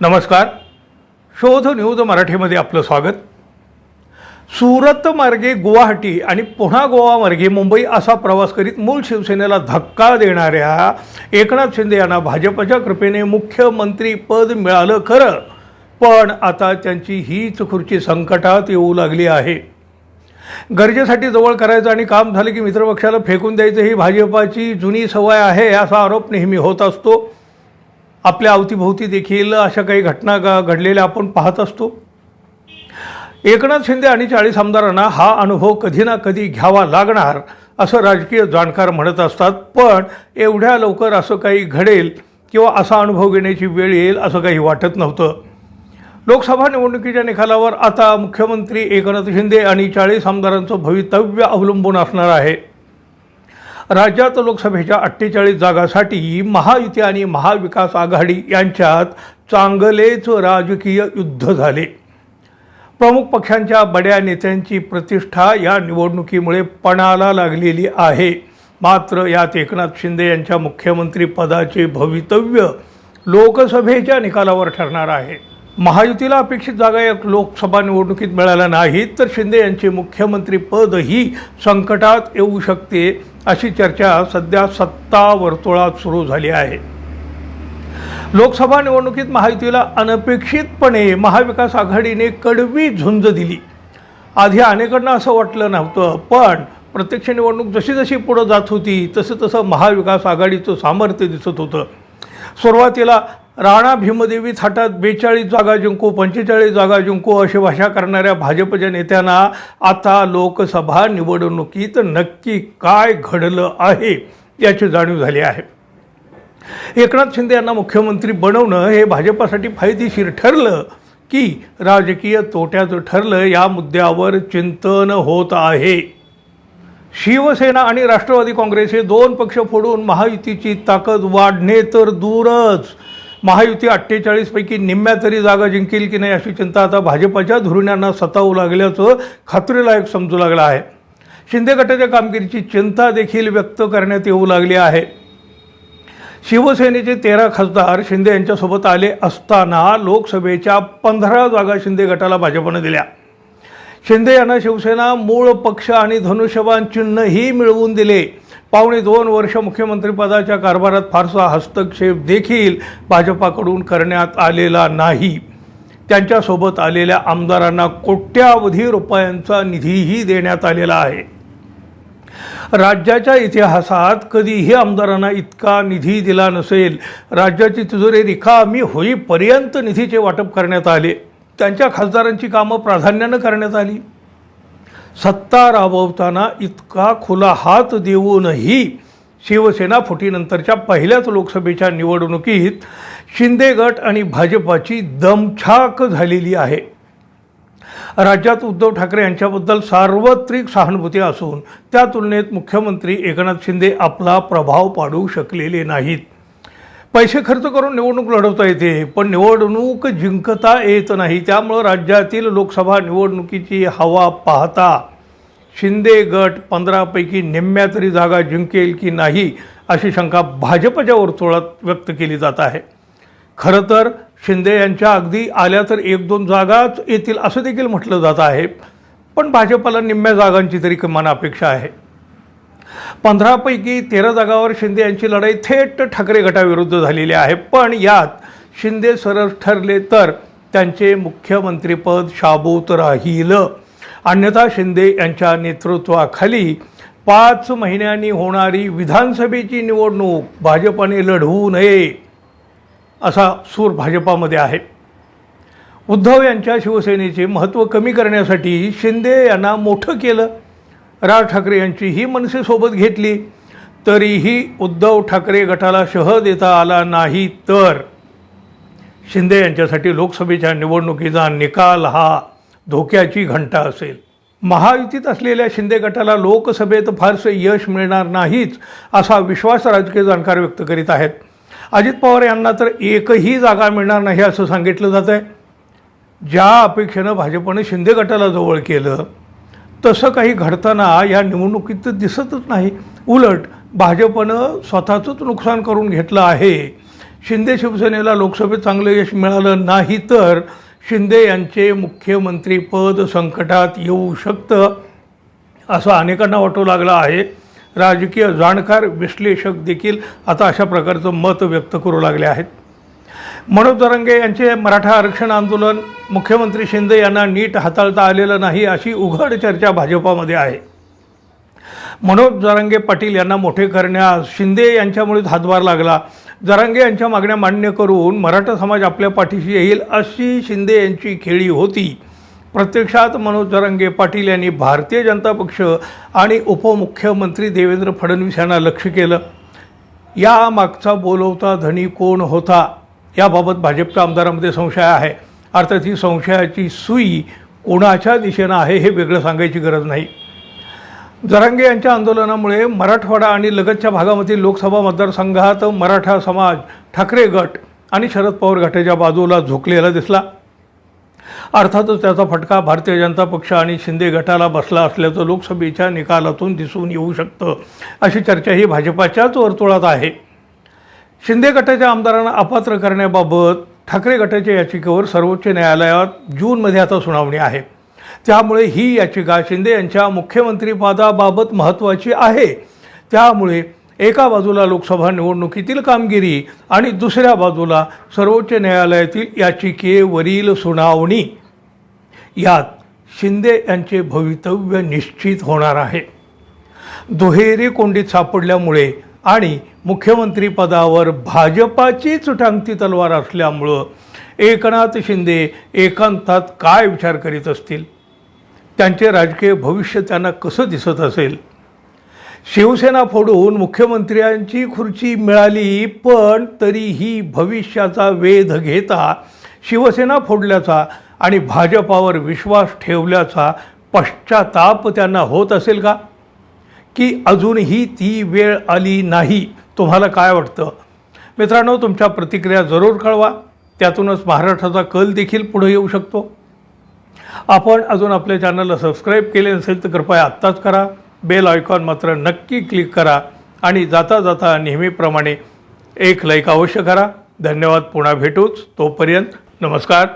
नमस्कार. शोध न्यूज मराठीमध्ये आपलं स्वागत. सुरत मार्गे गुवाहाटी आणि पुन्हा गोवा मार्गे मुंबई असा प्रवास करीत मूळ शिवसेनेला धक्का देणाऱ्या एकनाथ शिंदे यांना भाजपच्या कृपेने मुख्यमंत्री पद मिळालं खरं. पण आता त्यांची हीच खुर्ची संकटात येऊ लागली आहे. गरजेसाठी जवळ करायचं आणि काम झालं की मित्रपक्षाला फेकून द्यायचं ही भाजपाची जुनी सवय आहे असा आरोप नेहमी होत असतो. आपल्या अवतीभोवती देखील अशा काही घटना घडलेल्या आपण पाहत असतो. एकनाथ शिंदे आणि चाळीस आमदारांना हा अनुभव कधी ना कधी घ्यावा लागणार असं राजकीय जाणकार म्हणत असतात. पण एवढ्या लवकर असं काही घडेल किंवा असा अनुभव घेण्याची वेळ येईल असं काही वाटत नव्हतं. लोकसभा निवडणुकीच्या निकालावर आता मुख्यमंत्री एकनाथ शिंदे आणि चाळीस आमदारांचं भवितव्य अवलंबून असणार आहे. राज्यात लोकसभेच्या अठ्ठेचाळीस जागासाठी महायुती आणि महाविकास आघाडी यांच्यात चांगलेच राजकीय युद्ध झाले. प्रमुख पक्षांच्या बड्या नेत्यांची प्रतिष्ठा या निवडणुकीमुळे पणाला लागलेली आहे. मात्र यात एकनाथ शिंदे यांच्या मुख्यमंत्रीपदाचे भवितव्य लोकसभेच्या निकालावर ठरणार आहे. महायुतीला अपेक्षित जागा या लोकसभा निवडणुकीत मिळाल्या नाहीत तर शिंदे यांचे मुख्यमंत्री पदही संकटात येऊ शकते अशी चर्चा सध्या सत्ता वर्तुळात सुरू झाली आहे. लोकसभा निवडणुकीत महायुतीला अनपेक्षितपणे महाविकास आघाडीने कडवी झुंज दिली. आधी अनेकांना असं वाटलं नव्हतं पण प्रत्यक्ष निवडणूक जशी जशी पुढं जात होती तसं तसं महाविकास आघाडीचं सामर्थ्य दिसत होतं. सुरुवातीला राणा भीमदेवी थाटात बेचाळीस जागा जिंकू पंचेचाळीस जागा जिंकू अशी भाषा करणाऱ्या भाजपच्या नेत्यांना आता लोकसभा निवडणुकीत नक्की काय घडलं आहे याची जाणीव झाली आहे. एकनाथ शिंदे यांना मुख्यमंत्री बनवणं हे भाजपासाठी फायदेशीर ठरलं की राजकीय तोट्याचं ठरलं या मुद्द्यावर चिंतन होत आहे. शिवसेना आणि राष्ट्रवादी काँग्रेस हे दोन पक्ष फोडून महायुतीची ताकद वाढणे तर दूरच. महायुती अठ्ठेचाळीसपैकी निम्म्या तरी जागा जिंकेल की नाही अशी चिंता आता भाजपाच्या धुरण्यांना सतावू लागल्याचं खात्रीलायक समजू लागलं आहे. शिंदे गटाच्या कामगिरीची चिंता देखील व्यक्त करण्यात येऊ लागली आहे. शिवसेनेचे तेरा खासदार शिंदे यांच्यासोबत आले असताना लोकसभेच्या पंधरा जागा शिंदे गटाला भाजपनं दिल्या. शिंदे यांना शिवसेना मूळ पक्ष आणि धनुष्यबाण चिन्हही मिळवून दिले. पावणे दोन वर्ष मुख्यमंत्रीपदाच्या कारभारात फारसा हस्तक्षेप देखील भाजपाकडून करण्यात आलेला नाही. त्यांच्यासोबत आलेल्या आमदारांना कोट्यावधी रुपयांचा निधीही देण्यात आलेला आहे. राज्याच्या इतिहासात कधीही आमदारांना इतका निधी दिला नसेल राज्याची तिजोरी रिकामी होईपर्यंत निधीचे वाटप करण्यात आले. त्यांच्या खासदारांची कामं प्राधान्यानं करण्यात आली. सत्ता राबवताना इतका खुला हात देऊनही शिवसेना फुटीनंतरच्या पहिल्याच लोकसभेच्या निवडणुकीत शिंदे गट आणि भाजपाची दमछाक झालेली आहे. राज्यात उद्धव ठाकरे यांच्याबद्दल सार्वत्रिक सहानुभूती असून त्या तुलनेत मुख्यमंत्री एकनाथ शिंदे आपला प्रभाव पाडू शकलेले नाहीत. पैसे खर्च करून निवडणूक लढवता येते पण निवडणूक जिंकता येत नाही. त्यामुळं राज्यातील लोकसभा निवडणुकीची हवा पाहता शिंदे गट पंधरापैकी निम्म्या तरी जागा जिंकेल की नाही अशी शंका भाजपच्या वर्तुळात व्यक्त केली जात आहे. खरं तर शिंदे यांच्या अगदी आल्या तर एक दोन जागाच येतील असं देखील म्हटलं जात आहे पण भाजपला निम्म्या जागांची तरी किमान अपेक्षा आहे. पंधरापैकी तेरा जागावर शिंदे यांची लढाई थेट ठाकरे गटाविरुद्ध झालेली आहे. पण यात शिंदे सरस ठरले तर त्यांचे मुख्यमंत्रीपद शाबूत राहील. अन्यथा शिंदे यांच्या नेतृत्वाखाली पाच महिन्यांनी होणारी विधानसभेची निवडणूक भाजपाने लढवू नये असा सूर भाजपामध्ये आहे. उद्धव यांच्या शिवसेनेचे महत्त्व कमी करण्यासाठी शिंदे यांना मोठं केलं. राज ठाकरे यांची ही मनसेसोबत घेतली तरीही उद्धव ठाकरे गटाला शह देता आला नाही तर. शिंदे यांच्यासाठी लोकसभेच्या निवडणुकीचा निकाल हा धोक्याची घंटा असेल. महायुतीत असलेल्या शिंदे गटाला लोकसभेत फारसे यश मिळणार नाहीच असा विश्वास राजकीय जाणकार व्यक्त करीत आहेत. अजित पवार यांना तर एकही जागा मिळणार नाही असं सांगितलं जात आहे ज्या अपेक्षेनं भाजपनं शिंदे गटाला जवळ केलं तसं काही घडताना या निवडणुकीत दिसतच नाही. उलट भाजपनं स्वतःचंच नुकसान करून घेतलं आहे. शिंदे शिवसेनेला लोकसभेत चांगलं यश मिळालं नाही तर शिंदे यांचे मुख्यमंत्रीपद संकटात येऊ शकतं असं अनेकांना वाटू लागलं आहे. राजकीय जाणकार विश्लेषक देखील आता अशा प्रकारचं मत व्यक्त करू लागले आहेत. मनोज जरंगे यांचे मराठा आरक्षण आंदोलन मुख्यमंत्री शिंदे यांना नीट हाताळता आलेलं नाही अशी उघड चर्चा भाजपामध्ये आहे. मनोज जरांगे पाटील यांना मोठे करण्यास शिंदे यांच्यामुळेच हातभार लागला. जरांगे यांच्या मागण्या मान्य करून मराठा समाज आपल्या पाठीशी येईल अशी शिंदे यांची खेळी होती. प्रत्यक्षात मनोज जरांगे पाटील यांनी भारतीय जनता पक्ष आणि उपमुख्यमंत्री देवेंद्र फडणवीस यांना लक्ष केलं. या मागचा बोलवता धनी कोण होता? याबाबत भाजपच्या आमदारामध्ये संशय आहे. अर्थात ही संशयाची सुई कोणाच्या दिशेनं आहे हे वेगळं सांगायची गरज नाही. जरांगे यांच्या आंदोलनामुळे मराठवाडा आणि लगतच्या भागामधील लोकसभा मतदारसंघात मराठा समाज ठाकरे गट आणि शरद पवार गटाच्या बाजूला झोकलेला दिसला. अर्थातच त्याचा फटका भारतीय जनता पक्ष आणि शिंदे गटाला बसला असल्याचं लोकसभेच्या निकालातून दिसून येऊ शकतं अशी चर्चा ही भाजपाच्याच वर्तुळात आहे. शिंदे गटाच्या आमदारांना अपात्र करण्याबाबत ठाकरे गटाच्या याचिकेवर सर्वोच्च न्यायालयात जूनमध्ये आता सुनावणी आहे. त्यामुळे ही याचिका शिंदे यांच्या मुख्यमंत्रीपदाबाबत महत्त्वाची आहे. त्यामुळे एका बाजूला लोकसभा निवडणुकीतील कामगिरी आणि दुसऱ्या बाजूला सर्वोच्च न्यायालयातील याचिकेवरील सुनावणी. यात शिंदे यांचे भवितव्य निश्चित होणार आहे. दुहेरी कोंडीत सापडल्यामुळे आणि मुख्यमंत्रीपदावर भाजपाचीच टांगती तलवार असल्यामुळं एकनाथ शिंदे एकांतात काय विचार करीत असतील? त्यांचे राजकीय भविष्य त्यांना कसं दिसत असेल? शिवसेना फोडून मुख्यमंत्र्यांची खुर्ची मिळाली पण तरीही भविष्याचा वेध घेता शिवसेना फोडल्याचा आणि भाजपावर विश्वास ठेवल्याचा पश्चाताप त्यांना होत असेल का? की अजूनही ती वेळ आली नाही. तुम्हाला काय वाटतं? मित्रांनो तुमच्या प्रतिक्रिया जरूर कळवा. त्यातूनच महाराष्ट्राचा कल देखील पुढे येऊ शकतो. आपण अजून आपल्या चॅनलला सबस्क्राईब केले नसेल तर कृपया आत्ताच करा. बेल आयकॉन मात्र नक्की क्लिक करा आणि जाता जाता नेहमीप्रमाणे एक लाईक अवश्य करा. धन्यवाद. पुन्हा भेटूच. तोपर्यंत नमस्कार.